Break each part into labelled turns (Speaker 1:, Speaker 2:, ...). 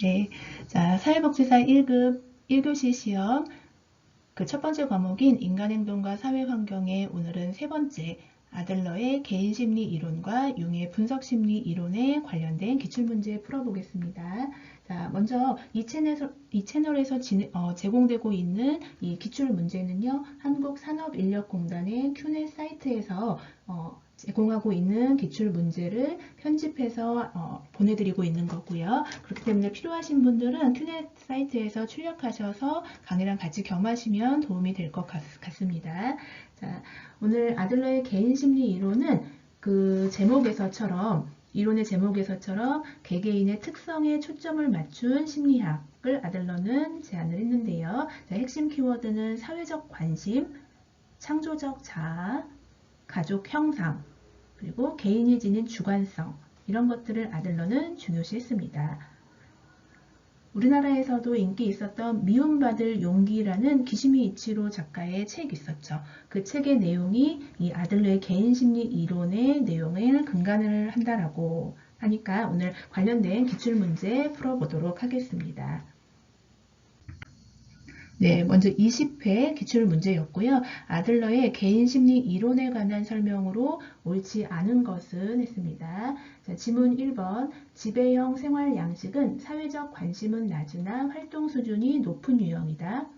Speaker 1: 네. 자, 사회복지사 1급 1교시 시험 그 첫 번째 과목인 인간행동과 사회환경의 오늘은 세 번째 아들러의 개인심리 이론과 융의 분석심리 이론에 관련된 기출문제 풀어보겠습니다. 자, 먼저 이 채널에서, 이 채널에서 진, 어, 제공되고 있는 이 기출문제는요, 한국산업인력공단의 큐넷 사이트에서 어, 제공하고 있는 기출 문제를 편집해서 어, 보내드리고 있는 거고요. 그렇기 때문에 필요하신 분들은 큐넷 사이트에서 출력하셔서 강의랑 같이 겸하시면 도움이 될 것 같습니다. 자, 오늘 아들러의 개인 심리 이론은 그 제목에서처럼 이론의 제목에서처럼 개개인의 특성에 초점을 맞춘 심리학을 아들러는 제안을 했는데요. 자, 핵심 키워드는 사회적 관심, 창조적 자아, 가족 형상, 그리고 개인이 지닌 주관성 이런 것들을 아들러는 중요시했습니다. 우리나라에서도 인기 있었던 미움받을 용기라는 기시미 이치로 작가의 책이 있었죠. 그 책의 내용이 이 아들러의 개인심리 이론의 내용을 근간을 한다라고 하니까 오늘 관련된 기출문제 풀어보도록 하겠습니다. 네, 먼저 20회 기출 문제였고요. 아들러의 개인 심리 이론에 관한 설명으로 옳지 않은 것은 했습니다. 자, 지문 1번 지배형 생활 양식은 사회적 관심은 낮으나 활동 수준이 높은 유형이다.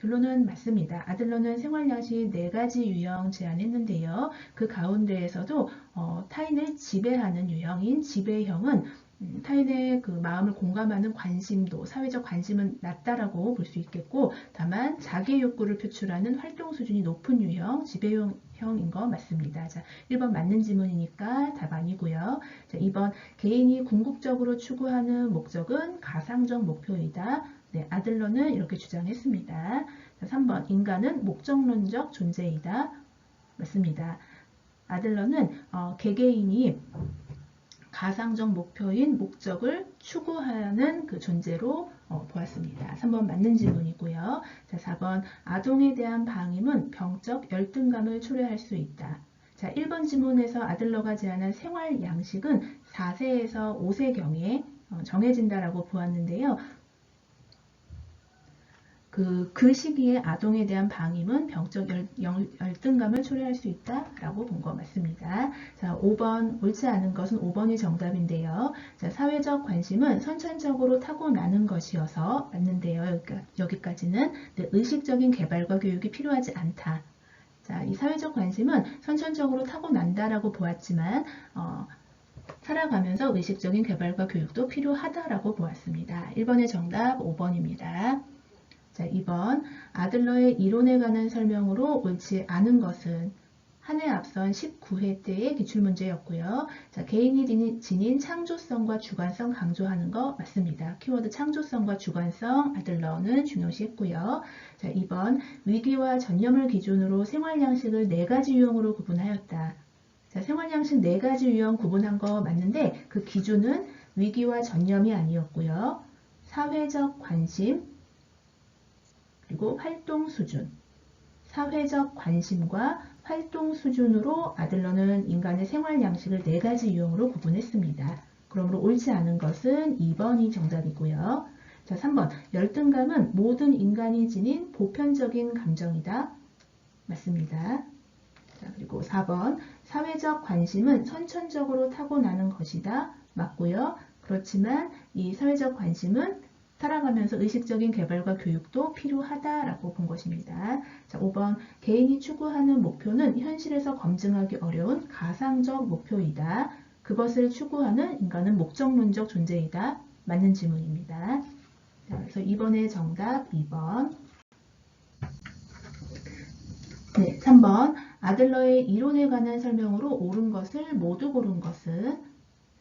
Speaker 1: 결론은 맞습니다. 아들러는 생활 양식 네 가지 유형 제안했는데요. 그 가운데에서도 어, 타인을 지배하는 유형인 지배형은 음, 타인의 그 마음을 공감하는 관심도, 사회적 관심은 낮다라고 볼 수 있겠고, 다만 자기 욕구를 표출하는 활동 수준이 높은 유형, 지배형인 거 맞습니다. 자, 1번 맞는 지문이니까 답 아니고요. 자, 2번 개인이 궁극적으로 추구하는 목적은 가상적 목표이다. 네, 아들러는 이렇게 주장했습니다. 자, 3번 인간은 목적론적 존재이다. 맞습니다. 아들러는 어, 개개인이 가상적 목표인 목적을 추구하는 그 존재로 어, 보았습니다. 3번 맞는 질문이고요. 자, 4번 아동에 대한 방임은 병적 열등감을 초래할 수 있다. 자, 1번 지문에서 아들러가 제안한 생활 양식은 4세에서 5세경에 어, 정해진다라고 보았는데요. 그, 그 시기에 아동에 대한 방임은 병적 열, 열, 열 등감을 초래할 수 있다라고 본 거 맞습니다. 자, 5번 옳지 않은 것은 5번이 정답인데요. 자, 사회적 관심은 선천적으로 타고나는 것이어서 맞는데요. 여기까지는 네, 의식적인 개발과 교육이 필요하지 않다. 자, 이 사회적 관심은 선천적으로 타고난다라고 보았지만 어, 살아가면서 의식적인 개발과 교육도 필요하다라고 보았습니다. 1번의 정답 5번입니다. 자, 2번 아들러의 이론에 관한 설명으로 옳지 않은 것은 한 해 앞선 19회 때의 기출문제였고요. 자, 개인이 지닌 창조성과 주관성 강조하는 거 맞습니다. 키워드 창조성과 주관성 아들러는 중요시했고요. 자, 2번 위기와 전념을 기준으로 생활양식을 네 가지 유형으로 구분하였다. 자, 생활양식 네 가지 유형 구분한 거 맞는데 그 기준은 위기와 전념이 아니었고요. 사회적 관심, 그리고 활동 수준, 사회적 관심과 활동 수준으로 아들러는 인간의 생활 양식을 네 가지 유형으로 구분했습니다. 그러므로 옳지 않은 것은 2번이 정답이고요. 자, 3번 열등감은 모든 인간이 지닌 보편적인 감정이다. 맞습니다. 자, 그리고 4번 사회적 관심은 선천적으로 타고나는 것이다. 맞고요. 그렇지만 이 사회적 관심은 살아가면서 의식적인 개발과 교육도 필요하다라고 본 것입니다. 자, 5번 개인이 추구하는 목표는 현실에서 검증하기 어려운 가상적 목표이다. 그것을 추구하는 인간은 목적론적 존재이다. 맞는 질문입니다. 자, 그래서 2번의 정답 2번. 네, 3번 아들러의 이론에 관한 설명으로 옳은 것을 모두 고른 것은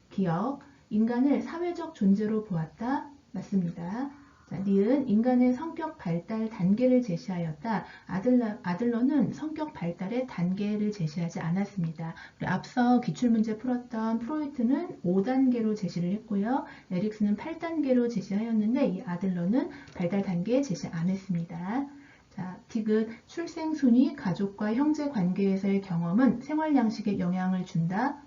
Speaker 1: 기억, 인간을 사회적 존재로 보았다. 맞습니다. 자, 니은 인간의 성격 발달 단계를 제시하였다. 아들러, 아들러는 성격 발달의 단계를 제시하지 않았습니다. 앞서 기출문제 풀었던 프로이트는 5단계로 제시를 했고요. 에릭스는 8단계로 제시하였는데 이 아들러는 발달 단계 제시 안 했습니다. 자, 틱은 출생 순위, 가족과 형제 관계에서의 경험은 생활 양식에 영향을 준다.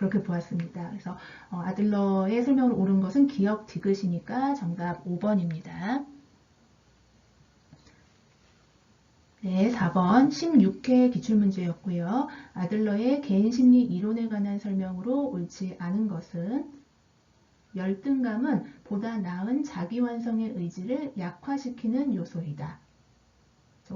Speaker 1: 그렇게 보았습니다. 그래서 어, 아들러의 설명으로 옳은 것은 기억 디귿이니까 정답 5번입니다. 네, 4번 16회 기출문제였고요. 아들러의 개인심리 이론에 관한 설명으로 옳지 않은 것은 열등감은 보다 나은 자기 완성의 의지를 약화시키는 요소이다.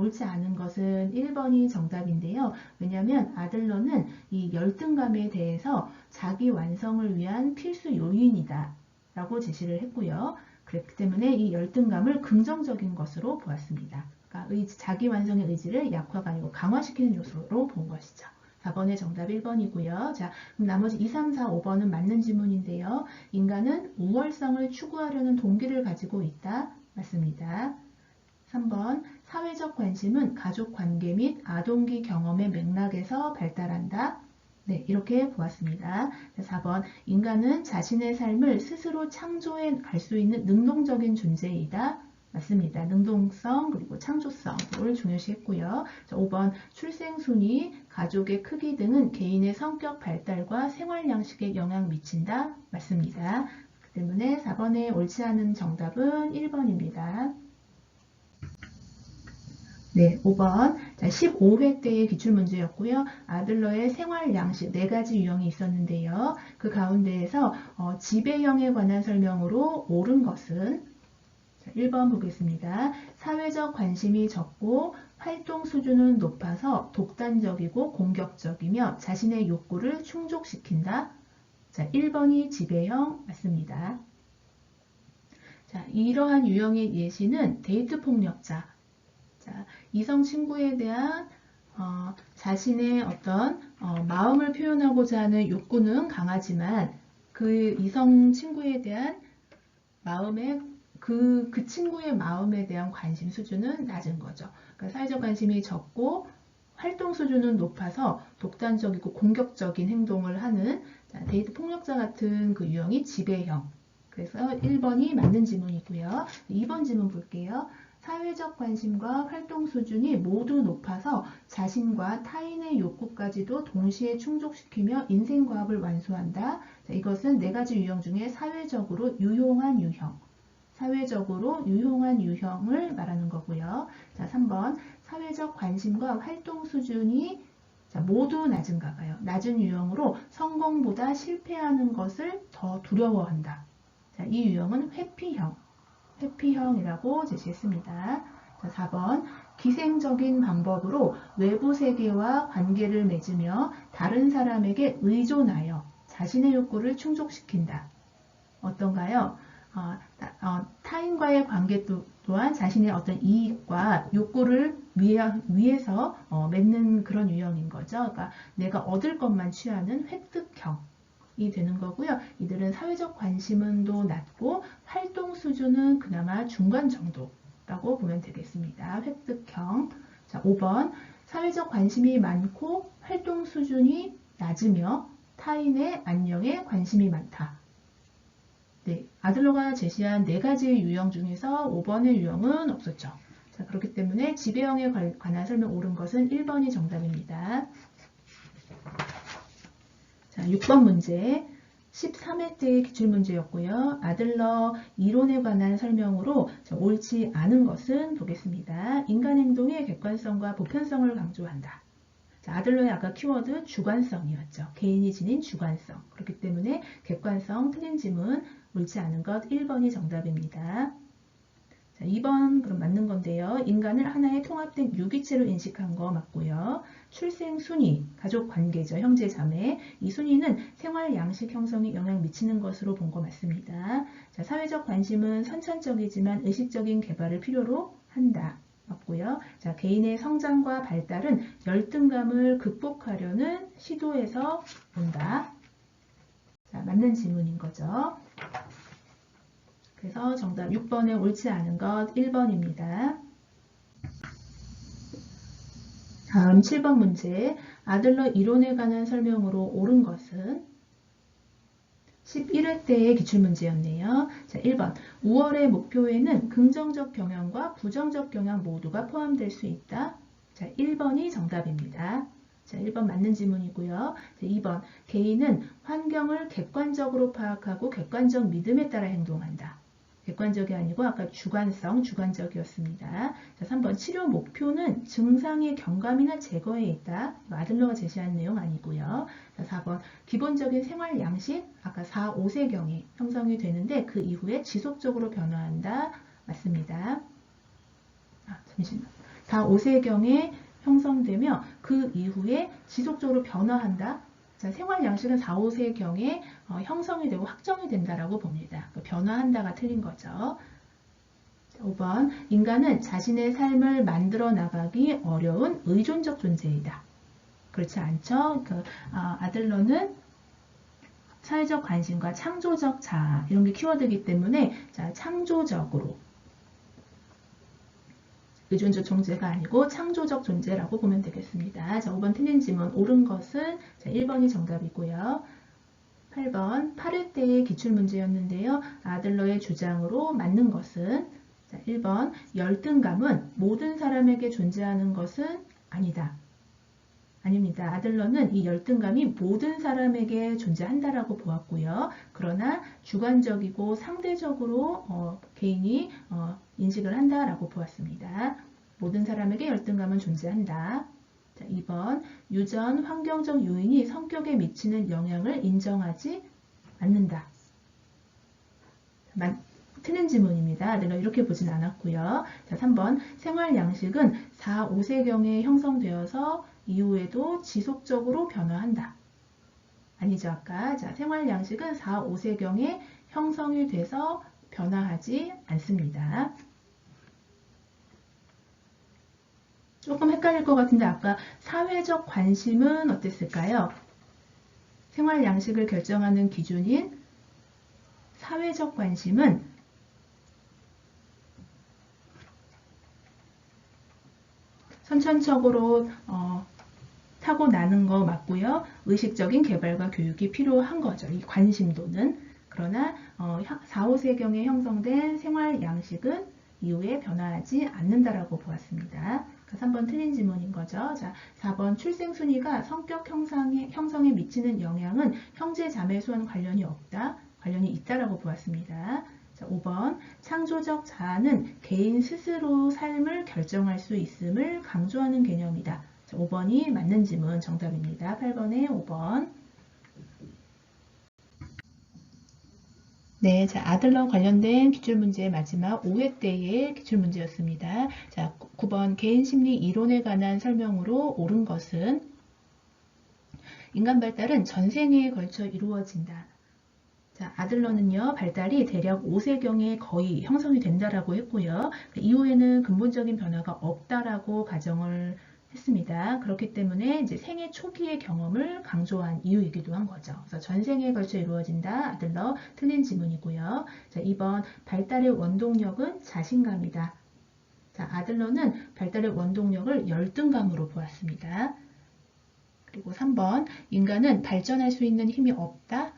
Speaker 1: 옳지 않은 것은 1번이 정답인데요. 왜냐하면 아들러는 이 열등감에 대해서 자기 완성을 위한 필수 요인이다 라고 제시를 했고요. 그렇기 때문에 이 열등감을 긍정적인 것으로 보았습니다. 그러니까 의지, 자기 완성의 의지를 약화가 아니고 강화시키는 요소로 본 것이죠. 4번의 정답 1번이고요. 자, 그럼 나머지 2, 3, 4, 5번은 맞는 지문인데요. 인간은 우월성을 추구하려는 동기를 가지고 있다. 맞습니다. 3번 사회적 관심은 가족 관계 및 아동기 경험의 맥락에서 발달한다. 네, 이렇게 보았습니다. 4번 인간은 자신의 삶을 스스로 창조해 갈 수 있는 능동적인 존재이다. 맞습니다. 능동성 그리고 창조성을 중요시했고요. 5번 출생순위, 가족의 크기 등은 개인의 성격 발달과 생활 양식에 영향 미친다. 맞습니다. 그 때문에 4번에 옳지 않은 정답은 1번입니다. 네, 5번. 자, 15회 때의 기출문제였고요. 아들러의 생활 양식 네 가지 유형이 있었는데요. 그 가운데에서 어, 지배형에 관한 설명으로 옳은 것은 1번 보겠습니다. 사회적 관심이 적고 활동 수준은 높아서 독단적이고 공격적이며 자신의 욕구를 충족시킨다. 자, 1번이 지배형 맞습니다. 자, 이러한 유형의 예시는 데이트 폭력자. 자, 이성 친구에 대한 어, 자신의 어떤 어, 마음을 표현하고자 하는 욕구는 강하지만 그 이성 친구에 대한 마음의 그, 그 친구의 마음에 대한 관심 수준은 낮은 거죠. 그러니까 사회적 관심이 적고 활동 수준은 높아서 독단적이고 공격적인 행동을 하는 데이트 폭력자 같은 그 유형이 지배형. 그래서 1번이 맞는 지문이고요. 2번 지문 볼게요. 사회적 관심과 활동 수준이 모두 높아서 자신과 타인의 욕구까지도 동시에 충족시키며 인생 과업을 완수한다. 자, 이것은 네 가지 유형 중에 사회적으로 유용한 유형. 사회적으로 유용한 유형을 말하는 거고요. 자, 3번 사회적 관심과 활동 수준이 자, 모두 낮은가 봐요. 낮은 유형으로 성공보다 실패하는 것을 더 두려워한다. 자, 이 유형은 회피형, 회피형이라고 제시했습니다. 자, 4번 기생적인 방법으로 외부 세계와 관계를 맺으며 다른 사람에게 의존하여 자신의 욕구를 충족시킨다. 어떤가요? 어, 어, 타인과의 관계 또한 자신의 어떤 이익과 욕구를 위해, 위해서 어, 맺는 그런 유형인 거죠. 그러니까 내가 얻을 것만 취하는 획득형 이 되는 거고요. 이들은 사회적 관심은도 낮고 활동 수준은 그나마 중간 정도라고 보면 되겠습니다. 획득형. 자, 5번 사회적 관심이 많고 활동 수준이 낮으며 타인의 안녕에 관심이 많다. 네, 아들러가 제시한 네 가지 유형 중에서 5번의 유형은 없었죠. 자, 그렇기 때문에 지배형에 관한 설명 옳은 것은 1번이 정답입니다. 자, 6번 문제. 13회 때의 기출문제였고요. 아들러 이론에 관한 설명으로 옳지 않은 것은 보겠습니다. 인간 행동의 객관성과 보편성을 강조한다. 자, 아들러의 아까 키워드 주관성이었죠. 개인이 지닌 주관성. 그렇기 때문에 객관성 틀린 지문 옳지 않은 것 1번이 정답입니다. 자, 2번 그럼 맞는 건데요. 인간을 하나의 통합된 유기체로 인식한 거 맞고요. 출생 순위, 가족 관계죠. 형제 자매. 이 순위는 생활 양식 형성에 영향 미치는 것으로 본 거 맞습니다. 자, 사회적 관심은 선천적이지만 의식적인 개발을 필요로 한다. 맞고요. 자, 개인의 성장과 발달은 열등감을 극복하려는 시도에서 온다. 자, 맞는 질문인 거죠. 그래서 정답 6번에 옳지 않은 것 1번입니다. 다음 7번 문제. 아들러 이론에 관한 설명으로 옳은 것은 11회 때의 기출문제였네요. 자, 1번. 5월의 목표에는 긍정적 경향과 부정적 경향 모두가 포함될 수 있다. 자, 1번이 정답입니다. 자, 1번 맞는 지문이고요. 자, 2번 개인은 환경을 객관적으로 파악하고 객관적 믿음에 따라 행동한다. 객관적이 아니고 아까 주관성, 주관적이었습니다. 자, 3번 치료 목표는 증상의 경감이나 제거에 있다. 아들러가 제시한 내용 아니고요. 자, 4번 기본적인 생활 양식, 아까 4, 5세경에 형성이 되는데 그 이후에 지속적으로 변화한다. 맞습니다. 아, 잠시만. 4, 5세경에 형성되며 그 이후에 지속적으로 변화한다. 자, 생활 양식은 4, 5세경에 어, 형성이 되고 확정이 된다라고 봅니다. 그 변화한다가 틀린 거죠. 5번 인간은 자신의 삶을 만들어 나가기 어려운 의존적 존재이다. 그렇지 않죠? 그, 아, 아들러는 사회적 관심과 창조적 자아 이런 게 키워드이기 때문에 자, 창조적으로 의존적 존재가 아니고 창조적 존재라고 보면 되겠습니다. 자, 5번 틀린 지문 옳은 것은 자, 1번이 정답이고요. 8번 8회 때의 기출문제였는데요. 아들러의 주장으로 맞는 것은 자, 1번 열등감은 모든 사람에게 존재하는 것은 아니다. 아닙니다. 아들러는 이 열등감이 모든 사람에게 존재한다라고 보았고요. 그러나 주관적이고 상대적으로 어, 개인이 어, 인식을 한다라고 보았습니다. 모든 사람에게 열등감은 존재한다. 자, 2번 유전 환경적 요인이 성격에 미치는 영향을 인정하지 않는다. 만, 틀린 지문입니다. 내가 이렇게 보진 않았고요. 자, 3번 생활 양식은 4, 5세경에 형성되어서 이후에도 지속적으로 변화한다. 아니죠, 아까. 자, 생활 양식은 4, 5세경에 형성이 돼서 변화하지 않습니다. 조금 헷갈릴 것 같은데 아까 사회적 관심은 어땠을까요? 생활 양식을 결정하는 기준인 사회적 관심은 선천적으로 어, 타고나는 거 맞고요. 의식적인 개발과 교육이 필요한 거죠. 이 관심도는. 그러나 어, 4, 5세경에 형성된 생활 양식은 이후에 변화하지 않는다라고 보았습니다. 3번 틀린 지문인 거죠. 자, 4번 출생 순위가 성격 형성에, 형성에 미치는 영향은 형제 자매 수와는 관련이 없다. 관련이 있다라고 보았습니다. 자, 5번 창조적 자아는 개인 스스로 삶을 결정할 수 있음을 강조하는 개념이다. 자, 5번이 맞는 지문 정답입니다. 8번에 5번. 네, 자, 아들러 관련된 기출문제 마지막 5회 때의 기출문제였습니다. 자, 9번 개인심리 이론에 관한 설명으로 옳은 것은 인간 발달은 전생에 걸쳐 이루어진다. 자, 아들러는요, 발달이 대략 5세경에 거의 형성이 된다라고 했고요. 그 이후에는 근본적인 변화가 없다라고 가정을 했습니다. 그렇기 때문에 이제 생애 초기의 경험을 강조한 이유이기도 한 거죠. 그래서 전생에 걸쳐 이루어진다. 아들러 틀린 지문이고요. 자, 2번 발달의 원동력은 자신감이다. 자, 아들러는 발달의 원동력을 열등감으로 보았습니다. 그리고 3번 인간은 발전할 수 있는 힘이 없다.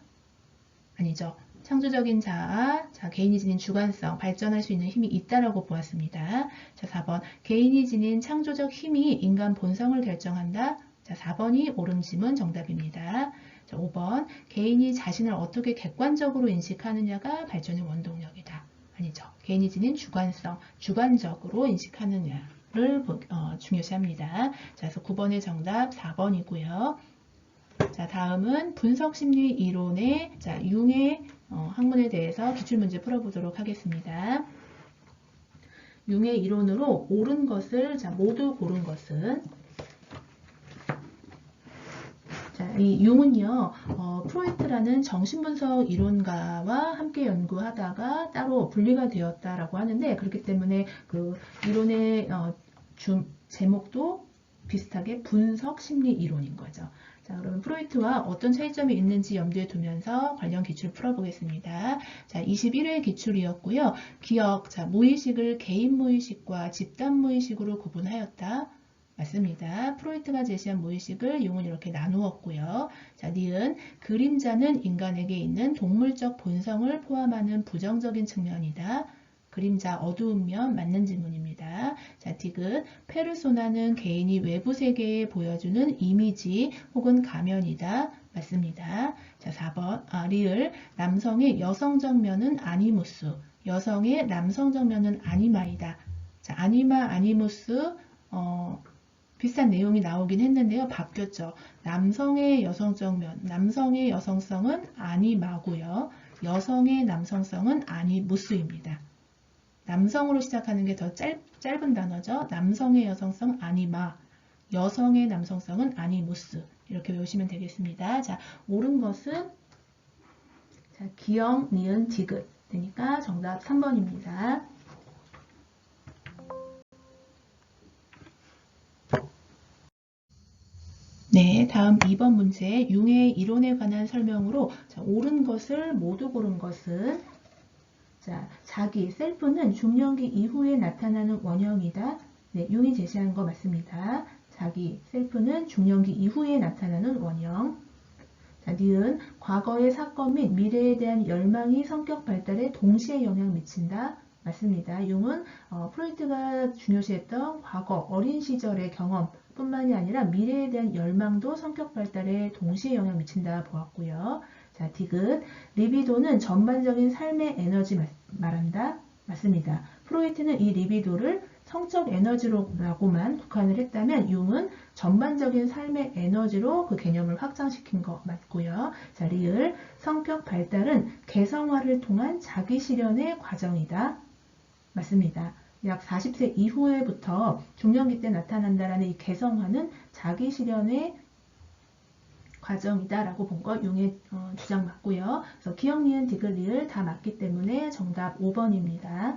Speaker 1: 아니죠. 창조적인 자아, 자, 개인이 지닌 주관성, 발전할 수 있는 힘이 있다라고 보았습니다. 자, 4번. 개인이 지닌 창조적 힘이 인간 본성을 결정한다. 자, 4번이 옳은 지문 정답입니다. 자, 5번. 개인이 자신을 어떻게 객관적으로 인식하느냐가 발전의 원동력이다. 아니죠. 개인이 지닌 주관성, 주관적으로 인식하느냐를 어, 중요시합니다. 자, 그래서 9번의 정답 4번이고요. 자, 다음은 분석심리 이론의 자, 융의 어, 학문에 대해서 기출문제 풀어보도록 하겠습니다. 융의 이론으로 옳은 것을 자, 모두 고른 것은 자, 이 융은요, 어, 프로이트라는 정신분석 이론가와 함께 연구하다가 따로 분리가 되었다라고 하는데, 그렇기 때문에 그 이론의 어, 주, 제목도 비슷하게 분석 심리 이론인 거죠. 자, 그러면 프로이트와 어떤 차이점이 있는지 염두에 두면서 관련 기출 풀어보겠습니다. 자, 21회 기출이었고요. 기억, 자, 무의식을 개인 무의식과 집단 무의식으로 구분하였다. 맞습니다. 프로이트가 제시한 무의식을 용은 이렇게 나누었고요. 자, 니은 그림자는 인간에게 있는 동물적 본성을 포함하는 부정적인 측면이다. 그림자 어두운 면 맞는 지문입니다. 자, 디귿. 페르소나는 개인이 외부 세계에 보여주는 이미지 혹은 가면이다. 맞습니다. 자, 4번. 아, 리을. 남성의 여성적 면은 아니무스. 여성의 남성적 면은 아니마이다. 자, 아니마, 아니무스. 어, 비슷한 내용이 나오긴 했는데요. 바뀌었죠. 남성의 여성적 면, 남성의 여성성은 아니마고요. 여성의 남성성은 아니무스입니다. 남성으로 시작하는 게 더 짧은 단어죠. 남성의 여성성 아니마, 여성의 남성성은 아니무스. 이렇게 외우시면 되겠습니다. 자, 옳은 것은 자, 기영, 니은, 디귿. 되니까 정답 3번입니다. 네, 다음 2번 문제. 융의 이론에 관한 설명으로 자, 옳은 것을 모두 고른 것은 자, 자기, 셀프는 중년기 이후에 나타나는 원형이다. 네, 융이 제시한 거 맞습니다. 자기, 셀프는 중년기 이후에 나타나는 원형. 자, 니은 과거의 사건 및 미래에 대한 열망이 성격 발달에 동시에 영향 미친다. 맞습니다. 융은 어, 프로이트가 중요시했던 과거 어린 시절의 경험 뿐만이 아니라 미래에 대한 열망도 성격 발달에 동시에 영향 미친다 보았고요. 자, 디귿. 리비도는 전반적인 삶의 에너지 말한다. 맞습니다. 프로이트는 이 리비도를 성적 에너지로라고만 국한을 했다면 융은 전반적인 삶의 에너지로 그 개념을 확장시킨 거 맞고요. 자, 리을. 성격 발달은 개성화를 통한 자기 실현의 과정이다. 맞습니다. 약 40세 이후에부터 중년기 때 나타난다라는 이 개성화는 자기 실현의 과정이다라고 본 거 용의 어, 주장 맞고요. 그래서 기억, 니은, 디귿, 리을 다 맞기 때문에 정답 5번입니다.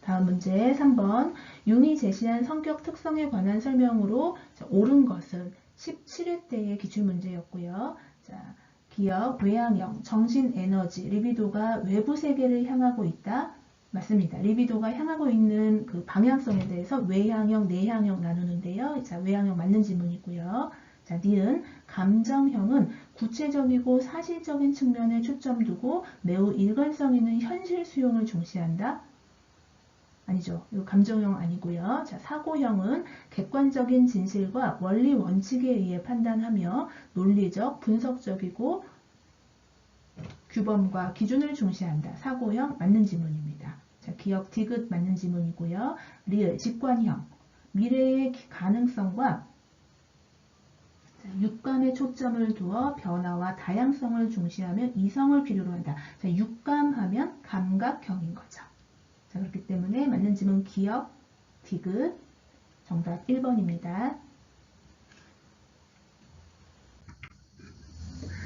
Speaker 1: 다음 문제 3번 융이 제시한 성격 특성에 관한 설명으로 자, 옳은 것은 17회 때의 기출 문제였고요. 자, 기억, 외향형, 정신 에너지, 리비도가 외부 세계를 향하고 있다. 맞습니다. 리비도가 향하고 있는 그 방향성에 대해서 외향형, 내향형 나누는데요. 자, 외향형 맞는 지문이고요. 자, 니은 감정형은 구체적이고 사실적인 측면에 초점 두고 매우 일관성 있는 현실 수용을 중시한다. 아니죠. 이거 감정형 아니고요. 자, 사고형은 객관적인 진실과 원리 원칙에 의해 판단하며 논리적, 분석적이고 규범과 기준을 중시한다. 사고형 맞는 지문입니다. 자, 기억 디귿 맞는 지문이고요. 리을 직관형 미래의 가능성과 육감에 초점을 두어 변화와 다양성을 중시하며 이성을 필요로 한다. 자, 육감하면 감각형인 거죠. 자, 그렇기 때문에 맞는 지문 기억, 디귿, 정답 1번입니다.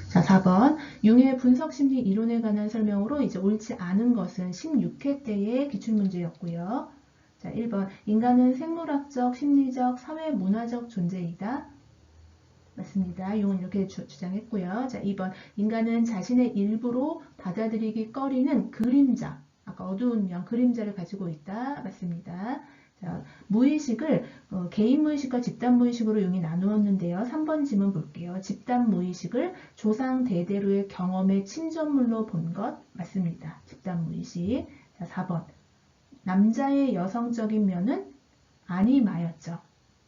Speaker 1: 자, 4번. 융의 분석심리 이론에 관한 설명으로 이제 옳지 않은 것은 16회 때의 기출문제였고요. 자, 1번. 인간은 생물학적, 심리적, 사회 문화적 존재이다. 맞습니다. 융은 이렇게 주, 장했고요 자, 2번. 인간은 자신의 일부로 받아들이기 꺼리는 그림자, 아까 어두운 면, 그림자를 가지고 있다. 맞습니다. 자, 무의식을 어, 개인 무의식과 집단 무의식으로 용이 나누었는데요. 3번 지문 볼게요. 집단 무의식을 조상 대대로의 경험의 침전물로 본 것 맞습니다. 집단 무의식. 자, 4번. 남자의 여성적인 면은 아니마였죠.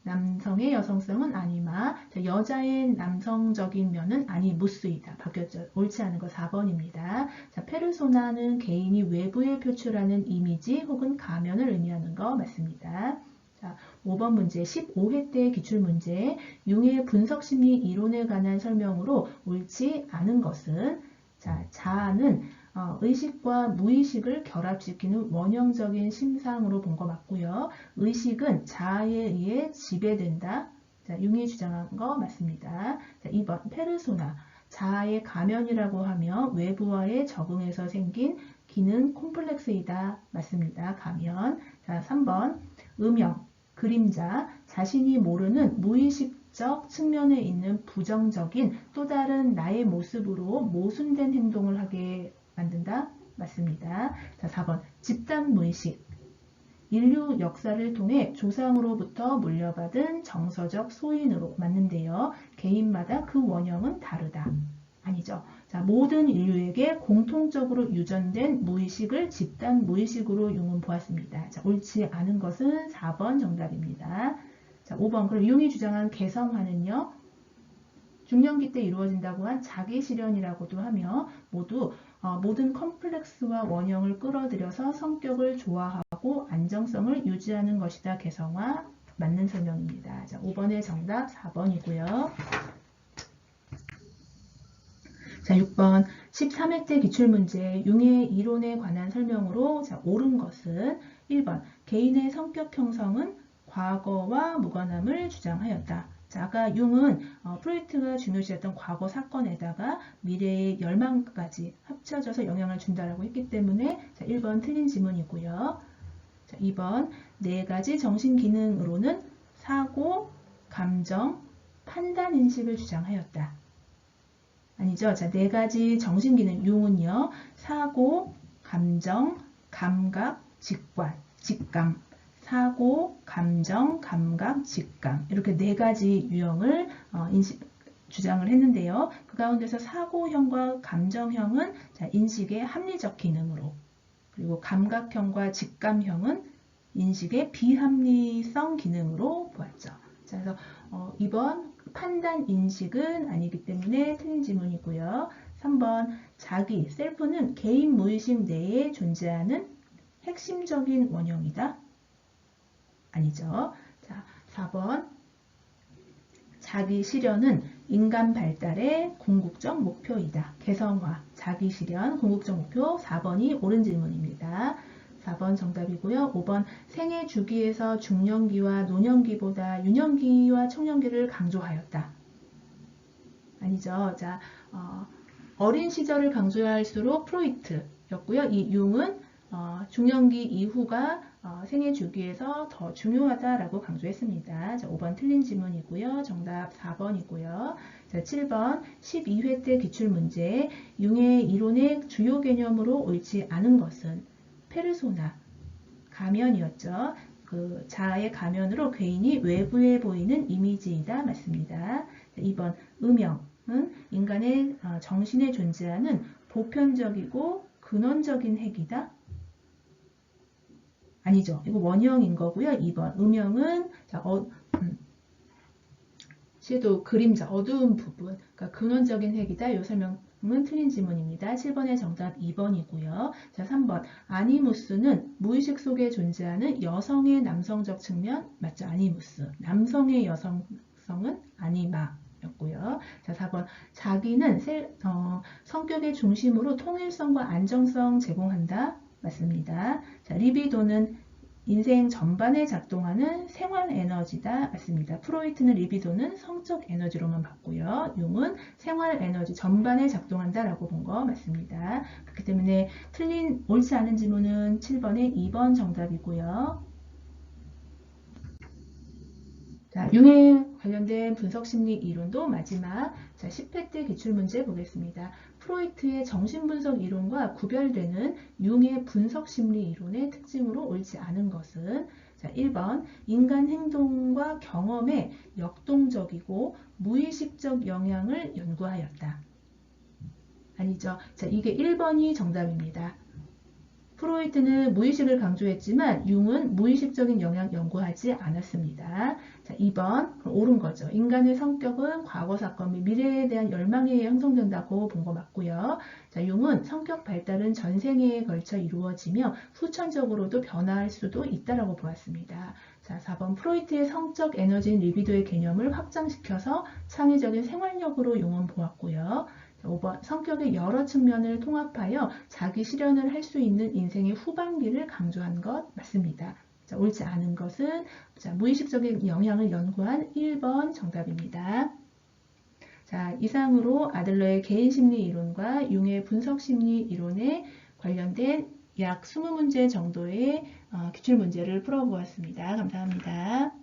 Speaker 1: 남성의 여성성은 아니마, 여자의 남성적인 면은 아니 무스이다. 바뀌었죠. 옳지 않은 거 4번입니다. 자, 페르소나는 개인이 외부에 표출하는 이미지 혹은 가면을 의미하는 거 맞습니다. 자, 5번 문제 15회 때 기출문제 융의 분석심리 이론에 관한 설명으로 옳지 않은 것은 자, 자아는 어, 의식과 무의식을 결합시키는 원형적인 심상으로 본 거 맞고요. 의식은 자아에 의해 지배된다. 자, 융이 주장한 거 맞습니다. 자, 2번 페르소나. 자아의 가면이라고 하면 외부와의 적응에서 생긴 기능 콤플렉스이다. 맞습니다. 가면. 자, 3번 음영, 그림자, 자신이 모르는 무의식적 측면에 있는 부정적인 또 다른 나의 모습으로 모순된 행동을 하게 만든다? 맞습니다. 자, 4번. 집단 무의식. 인류 역사를 통해 조상으로부터 물려받은 정서적 소인으로 맞는데요. 개인마다 그 원형은 다르다. 아니죠. 자, 모든 인류에게 공통적으로 유전된 무의식을 집단 무의식으로 융은 보았습니다. 자, 옳지 않은 것은 4번 정답입니다. 자, 5번. 그럼 융이 주장한 개성화는요? 중년기 때 이루어진다고 한 자기 실현이라고도 하며 모두 어, 모든 컴플렉스와 원형을 끌어들여서 성격을 조화하고 안정성을 유지하는 것이다. 개성화 맞는 설명입니다. 자, 5번의 정답 4번이고요. 자, 6번 13회 때 기출문제 융의 이론에 관한 설명으로 자, 옳은 것은 1번 개인의 성격 형성은 과거와 무관함을 주장하였다. 자, 아까 융은 어, 프로이트가 중요시했던 과거 사건에다가 미래의 열망까지 합쳐져서 영향을 준다라고 했기 때문에 자, 1번 틀린 지문이고요. 자, 2번 네 가지 정신 기능으로는 사고, 감정, 판단 인식을 주장하였다. 아니죠. 자, 네 가지 정신 기능 융은요. 사고, 감정, 감각, 직관, 직감. 사고, 감정, 감각, 직감. 이렇게 네 가지 유형을 어, 인식, 주장을 했는데요. 그 가운데서 사고형과 감정형은 자, 인식의 합리적 기능으로 그리고 감각형과 직감형은 인식의 비합리성 기능으로 보았죠. 자, 그래서 어, 2번 판단 인식은 아니기 때문에 틀린 지문이고요. 3번 자기, 셀프는 개인 무의식 내에 존재하는 핵심적인 원형이다. 아니죠. 자, 4번 자기 실현은 인간 발달의 궁극적 목표이다. 개성화, 자기 실현, 궁극적 목표 4번이 옳은 질문입니다. 4번 정답이고요. 5번 생애 주기에서 중년기와 노년기보다 유년기와 청년기를 강조하였다. 아니죠. 자, 어, 어린 시절을 강조할수록 프로이트였고요. 이 융은 어, 중년기 이후가 어, 생애 주기에서 더 중요하다라고 강조했습니다. 자, 5번 틀린 지문이고요. 정답 4번이고요. 자, 7번 12회 때 기출문제 융의 이론의 주요 개념으로 옳지 않은 것은 페르소나, 가면이었죠. 그 자아의 가면으로 괴인이 외부에 보이는 이미지이다. 맞습니다. 2번 음영은 인간의 어, 정신에 존재하는 보편적이고 근원적인 핵이다. 아니죠. 이거 원형인 거고요. 2번 음영은 자, 어, 음, 섀도우 그림자 어두운 부분 그러니까 근원적인 핵이다. 이 설명 은 틀린 지문입니다. 7번의 정답 2번이고요. 자, 3번. 아니무스는 무의식 속에 존재하는 여성의 남성적 측면 맞죠? 아니무스. 남성의 여성성은 아니마 였고요. 자, 4번. 자기는 셀, 어, 성격의 중심으로 통일성과 안정성 제공한다. 맞습니다. 자, 리비도는 인생 전반에 작동하는 생활 에너지다 맞습니다. 프로이트는 리비도는 성적 에너지로만 봤고요. 융은 생활 에너지 전반에 작동한다라고 본 거 맞습니다. 그렇기 때문에 틀린 옳지 않은 지문은 7번의 2번 정답이고요. 자, 융에 관련된 분석심리 이론도 마지막 자, 10회 때 기출문제 보겠습니다. 프로이트의 정신분석 이론과 구별되는 융의 분석심리 이론의 특징으로 옳지 않은 것은 자, 1번 인간 행동과 경험에 역동적이고 무의식적 영향을 연구하였다. 아니죠. 자, 이게 1번이 정답입니다. 프로이트는 무의식을 강조했지만 융은 무의식적인 영향 연구하지 않았습니다. 자, 2번 옳은 거죠. 인간의 성격은 과거 사건 및 미래에 대한 열망에 의해 형성된다고 본 거 맞고요. 자, 융은 성격 발달은 전생에 걸쳐 이루어지며 후천적으로도 변화할 수도 있다라고 보았습니다. 자, 4번 프로이트의 성적 에너지인 리비도의 개념을 확장시켜서 창의적인 생활력으로 융은 보았고요. 5번 성격의 여러 측면을 통합하여 자기 실현을 할 수 있는 인생의 후반기를 강조한 것 맞습니다. 자, 옳지 않은 것은 자, 무의식적인 영향을 연구한 1번 정답입니다. 자, 이상으로 아들러의 개인심리 이론과 융의 분석심리 이론에 관련된 약 20문제 정도의 어, 기출문제를 풀어보았습니다. 감사합니다.